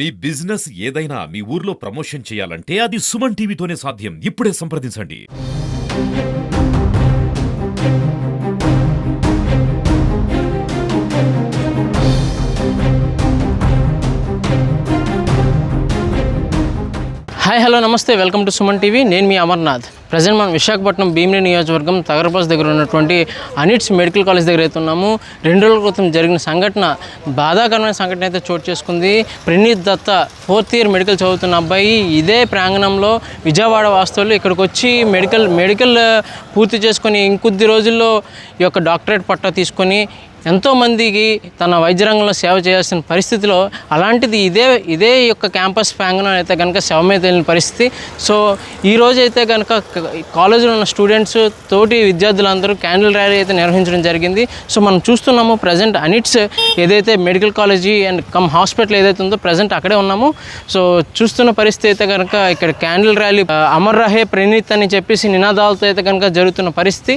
మీ business ఏదైనా మీ ఊర్లో promotion చేయాలంటే అది సుమన్ టీవీతోనే సాధ్యం. ఇప్పుడే సంప్రదించండి. హాయ్ హలో నమస్తే. Welcome to Suman TV. నేను మీ అమర్నాథ్. ప్రజెంట్ మనం విశాఖపట్నం భీమిని నియోజకవర్గం తగరపాస్ దగ్గర ఉన్నటువంటి అనిట్స్ మెడికల్ కాలేజ్ దగ్గర అయితే ఉన్నాము. రెండు రోజుల క్రితం జరిగిన సంఘటన బాధాకరమైన సంఘటన అయితే చోటు చేసుకుంది. Praneeth Datta fourth year medical చదువుతున్న అబ్బాయి ఇదే ప్రాంగణంలో విజయవాడ వాస్తవులు ఇక్కడికి వచ్చి మెడికల్ మెడికల్ పూర్తి చేసుకొని ఇంకొద్ది రోజుల్లో ఈ యొక్క డాక్టరేట్ పట్టా తీసుకొని ఎంతోమందికి తన వైద్య రంగంలో సేవ చేయాల్సిన పరిస్థితిలో అలాంటిది ఇదే ఇదే యొక్క క్యాంపస్ ప్రాంగణం అయితే కనుక శవమే మీద వెళ్ళిన పరిస్థితి. సో ఈ అయితే కనుక కాలేజీలో ఉన్న స్టూడెంట్స్ తోటి విద్యార్థులందరూ క్యాండిల్ ర్యాలీ అయితే నిర్వహించడం జరిగింది. సో మనం చూస్తున్నాము ప్రజెంట్ అనిట్స్ ఏదైతే medical college and cum hospital ఏదైతే ఉందో ప్రజెంట్ అక్కడే ఉన్నాము. సో చూస్తున్న పరిస్థితి అయితే కనుక ఇక్కడ క్యాండిల్ ర్యాలీ అమర్ రహే ప్రణీత్ అని చెప్పేసి నినాదాలతో అయితే కనుక జరుగుతున్న పరిస్థితి.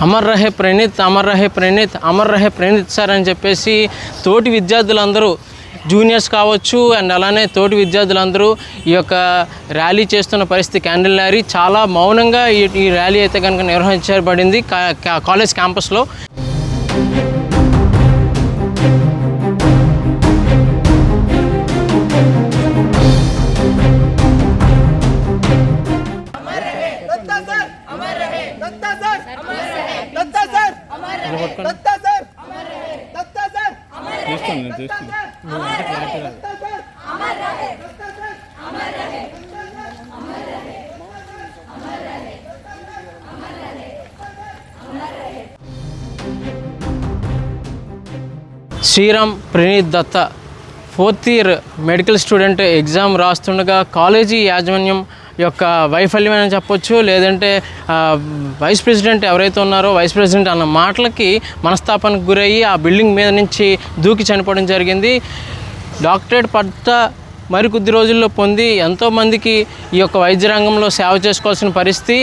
అమర్ రహే ప్రణీత్ అమర్ రహే ప్రణీత్ అమర్ రహే ప్రణీత్ సార్ అని చెప్పేసి తోటి విద్యార్థులందరూ జూనియర్స్ కావచ్చు అండ్ అలానే తోటి విద్యార్థులందరూ ఈ యొక్క ర్యాలీ చేస్తున్న పరిస్థితి క్యాండిల్ ర్యాలీ చాలా మౌనంగా ఈ ర్యాలీ అయితే కనుక నిర్వహించబడింది కాలేజ్ క్యాంపస్లో. అమర్ రహే Sriram Praneeth Datta fourth year medical student exam రాస్తుండగా college యాజమాన్యం యొక్క వైఫల్యం అని చెప్పొచ్చు లేదంటే వైస్ ప్రెసిడెంట్ ఎవరైతే ఉన్నారో వైస్ ప్రెసిడెంట్ అన్న మాటలకి మనస్తాపానికి గురయ్యి ఆ బిల్డింగ్ మీద నుంచి దూకి చనిపోవడం జరిగింది. డాక్టరేట్ పట్ట మరి కొద్ది రోజుల్లో పొంది ఎంతోమందికి ఈ యొక్క వైద్య రంగంలో సేవ చేసుకోవాల్సిన పరిస్థితి.